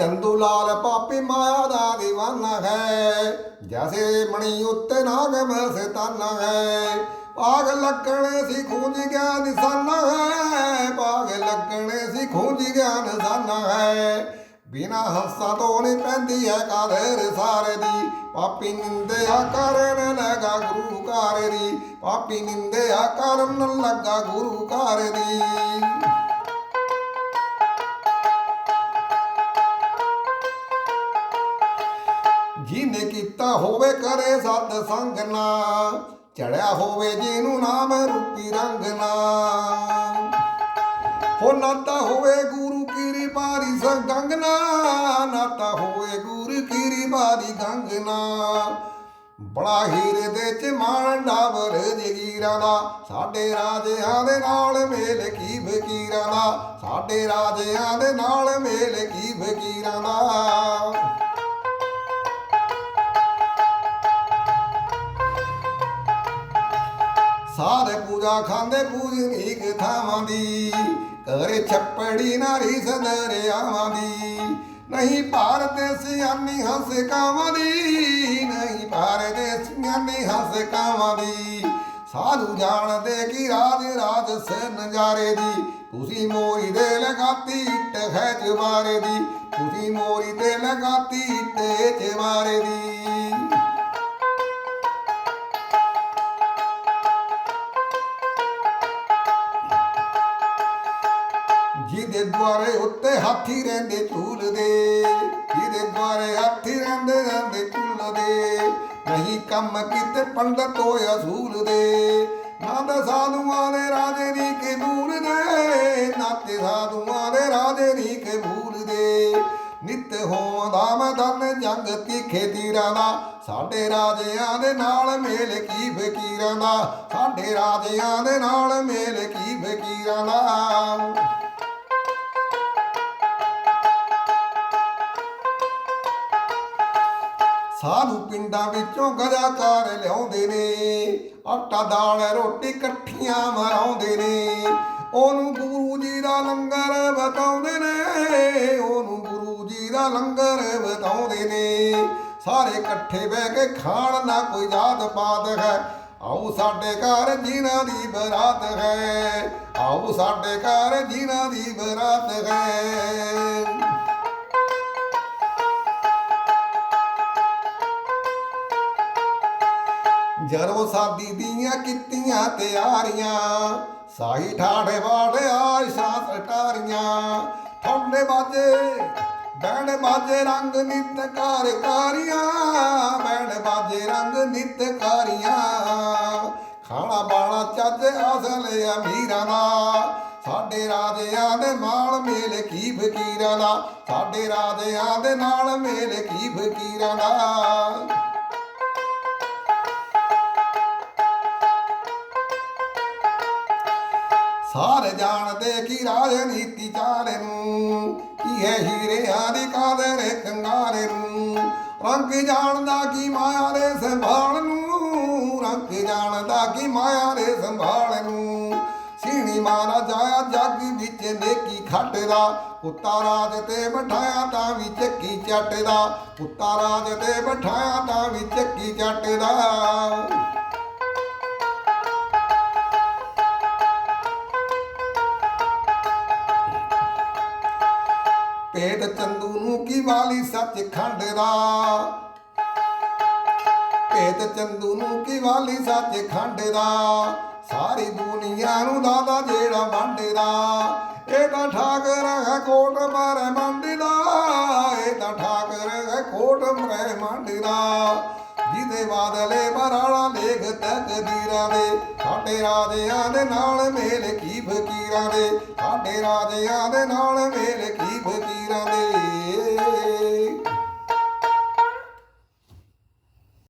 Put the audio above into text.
ਚੰਦੂ ਲਾਲ ਪਾਪੀ ਮਾਇਆ ਦਾ دیਵਾਨਾ ਹੈ। ਜੈਸੇ ਮਣੀ ਉੱਤੇ ਨਾਗ ਮਸਤਾਨਾ ਹੈ। ਪਾਗ ਲੱਗਣੇ ਸੀ ਖੂੰਜ ਗਿਆ ਨਿਸ਼ਾਨਾ ਹੈ। ਪਾਗ ਲੱਗਣੇ ਸੀ ਖੂੰਜ ਗਿਆ ਨਿਸ਼ਾਨਾ ਹੈ। ਬਿਨਾ ਹੱਸਾ ਤੋਂ ਨਹੀਂ ਪੈਂਦੀ ਹੈ ਕਾਦਰ ਸਾਰੇ ਦੀ। ਪਾਪੀ ਨਿੰਦਿਆ ਕਰਨ ਲਗਾ ਗੁਰੂ ਘਰ ਦੀ। ਪਾਪੀ ਨਿੰਦਿਆ ਕਰਨ ਲੱਗਾ ਗੁਰੂ ਘਰ ਦੀ। ਜਿਹਨੇ ਕੀਤਾ ਹੋਵੇ ਕਰੇ ਸਤ ਸੰਗ ਨਾ। ਚੜਿਆ ਹੋਵੇ ਜਿਹਨੂੰ ਨਾਮ ਰੂਪੀ ਰੰਗ ਨਾ। ਹੋ ਨਾਤਾ ਹੋਵੇ ਗੁਰੂ ਕੀਰੀ ਬਾਰੀ ਸੰਗੰਗ ਨਾ। ਨਾਤਾ ਹੋਵੇ ਗੁਰੂ ਕੀਰੀ ਬਾਰੀ ਗੰਗ ਨਾ। ਬੜਾ ਹੀਰੇ ਦੇ ਚ ਮਾਣ ਡਾਵਰ ਜਗੀਰਾਂ ਦਾ। ਸਾਡੇ ਰਾਜਿਆਂ ਦੇ ਨਾਲ ਮੇਲ ਕੀ ਫਕੀਰਾਂ ਦਾ। ਸਾਡੇ ਰਾਜਿਆਂ ਦੇ ਨਾਲ ਮੇਲ ਕੀ ਫਕੀਰਾਂ ਦਾ। ਸਾਰੇ ਪੂਜਾ ਖਾਂਦੇ ਪੂਜਨੀਕ ਥਾਵਾਂ ਦੀ। ਕਰੇ ਛੱਪੜੀ ਨਾਰੀ ਸਦਰਿਆਵਾਂ ਦੀ। ਨਹੀਂ ਭਾਰਤ ਸਿਆਨੀ ਹੱਸ ਕਾਵਾਂ ਦੀ, ਨਹੀਂ ਭਾਰਤ ਦੇ ਸਿਆਨੀ ਹੱਸ ਕਾਵਾਂ ਦੀ। ਸਾਧੂ ਜਾਣਦੇ ਕੀ ਰਾਜ ਰਾਜ ਸੇ ਨਜ਼ਾਰੇ ਦੀ। ਤੁਸੀਂ ਮੋਰੀ ਦੇ ਲਗਾਤੀ ਇੱਟ ਹੈ ਜਵਾਰੇ ਦੀ। ਤੁਸੀਂ ਮੋਰੀ ਤੇ ਲਗਾਤੀ ਇੱਟ ਜਵਾਰੇ ਦੀ। ਹਾਥੀ ਰਹਿੰਦੇ ਝੂਲਦੇ ਜਿਹਦੇ ਦੁਆਰੇ ਹਾਥੀ ਰਹਿੰਦੇ ਰਹਿੰਦੇ ਝੂਲਦੇ ਨਹੀਂ ਕੰਮ ਕੀਤੇ ਪੰਡਤ ਹੋਇਆ ਝੂਲਦੇ ਨਾ ਤਾਂ ਸਾਧੂਆਂ ਦੇ ਰਾਜੇ ਦੀ ਕੇ ਦੂਰ ਦੇ, ਨਾ ਤੇ ਸਾਧੂਆਂ ਦੇ ਰਾਜੇ ਦੀ ਕੇ ਭੂਲਦੇ ਨਿਤ ਹੋਂਦਾ ਮਦਨ ਜੰਗ ਤਿੱਖੇ ਤੀਰਾਂ ਦਾ। ਸਾਡੇ ਰਾਜਿਆਂ ਦੇ ਨਾਲ ਮੇਲ ਕੀ ਫਕੀਰਾਂ ਦਾ। ਸਾਡੇ ਰਾਜਿਆਂ ਦੇ ਨਾਲ ਮੇਲ ਕੀ ਫਕੀਰਾਂ ਦਾ। ਸਾਧੂ ਪਿੰਡਾਂ ਵਿੱਚੋਂ ਗਜਾਕਾਰ ਲਿਆਉਂਦੇ ਨੇ। ਆਟਾ ਦਾਲ, ਰੋਟੀ ਇਕੱਠੀਆਂ ਮਰਾਉਂਦੇ ਨੇ। ਉਹਨੂੰ ਗੁਰੂ ਜੀ ਦਾ ਲੰਗਰ ਬਤਾਉਂਦੇ ਨੇ। ਉਹਨੂੰ ਗੁਰੂ ਜੀ ਦਾ ਲੰਗਰ ਬਤਾਉਂਦੇ ਨੇ। ਸਾਰੇ ਇਕੱਠੇ ਬਹਿ ਕੇ ਖਾਣ ਨਾ ਕੋਈ ਜਾਤ ਪਾਤ ਹੈ। ਆਓ ਸਾਡੇ ਘਰ ਜਿਨ੍ਹਾਂ ਦੀ ਬਰਾਤ ਹੈ। ਆਓ ਸਾਡੇ ਘਰ ਜਿਨ੍ਹਾਂ ਦੀ ਬਰਾਤ ਹੈ। ਜਰੋ ਸਾਦੀ ਦੀਆਂ ਕੀਤੀਆਂ ਤਿਆਰੀਆਂ। ਸਾਈ ਠਾੜੇ ਵਾੜੇ ਆਇਸ਼ਾ ਸਟਾਰੀਆਂ ਠੰਡੇ ਬਾਜੇ ਬੈਣ ਬਾਜੇ ਰੰਗ ਨਿਤ ਕਾਰ ਬੈਣ ਬਾਜੇ ਰੰਗ ਨਿਤ ਕਾਰੀਆਂ। ਖਾਣਾ ਬਾਣਾ ਚੱਜ ਅਸਲ ਅਮੀਰਾਂ ਦਾ। ਸਾਡੇ ਰਾਜਿਆਂ ਦੇ ਨਾਲ ਮੇਲ ਕੀ ਫਕੀਰਾਂ ਦਾ। ਸਾਡੇ ਰਾਜਿਆਂ ਦੇ ਨਾਲ ਮੇਲ ਕੀ ਫਕੀਰਾਂ ਦਾ। ਸਾਰੇ ਜਾਣਦੇ ਕਿ ਰਾਜਨੀਤੀ ਚਾਰੇ ਨੂੰ, ਕੀ ਹੈ ਹੀਰਿਆਂ ਦੀ ਕਾਦਰ ਕੰਗਾਰੇ ਨੂੰ। ਰੰਗ ਜਾਣਦਾ ਕੀ ਮਾਇਆ ਦੇ ਸੰਭਾਲ ਨੂੰ, ਰੰਗ ਜਾਣਦਾ ਕੀ ਮਾਇਆ ਦੇ ਸੰਭਾਲ ਨੂੰ। ਸੀਣੀ ਮਾਰਾ ਜਾਇਆ ਜੱਗ ਵਿੱਚ ਨੇਕੀ ਖੱਟਦਾ, ਕੁੱਤਾ ਰਾਜ ਤੇ ਬਿਠਾਇਆ ਤਾਂ ਵੀ ਚੱਕੀ ਚੱਟਦਾ। ਕੁੱਤਾ ਰਾਜ ਤੇ ਬਿਠਾਇਆ ਤਾਂ ਵੀ ਚੱਕੀ ਚੱਟਦਾ। ਪੇਟ ਚੰਦੂ ਨੂੰ ਕੀ ਵਾਲੀ ਸੱਚ ਖੰਡ ਦਾ ਪੇਟ ਚੰਦੂ ਨੂੰ ਕੀ ਵਾਲੀ ਸੱਚ ਖੰਡ ਦਾ ਸਾਰੀ ਦੁਨੀਆ ਨੂੰ ਦਾਦਾ ਜਿਹੜਾ ਵੰਡਦਾ। ਇਹ ਤਾਂ ਠਾਕਰ ਹੈ ਕੋਟ ਮਾਰੇ ਮੰਡਦਾ। ਇਹ ਤਾਂ ਠਾਕਰ ਹੈ ਕੋਟ ਮਾਰੇ ਮੰਡਦਾ। ਜਿਹਦੇ ਬਾਦਲੇ ਬਰਾਲਾ ਲੇਖ ਤਕਦੀਰਾਂ ਦੇ, ਸਾਡੇ ਰਾਜਿਆਂ ਦੇ ਨਾਲ ਮੇਲ ਕੀ ਫਕੀਰਾਂ ਦੇ, ਸਾਡੇ ਰਾਜਿਆਂ ਦੇ ਨਾਲ ਮੇਲ ਕੀ ਫਕੀਰਾਂ ਦੇ।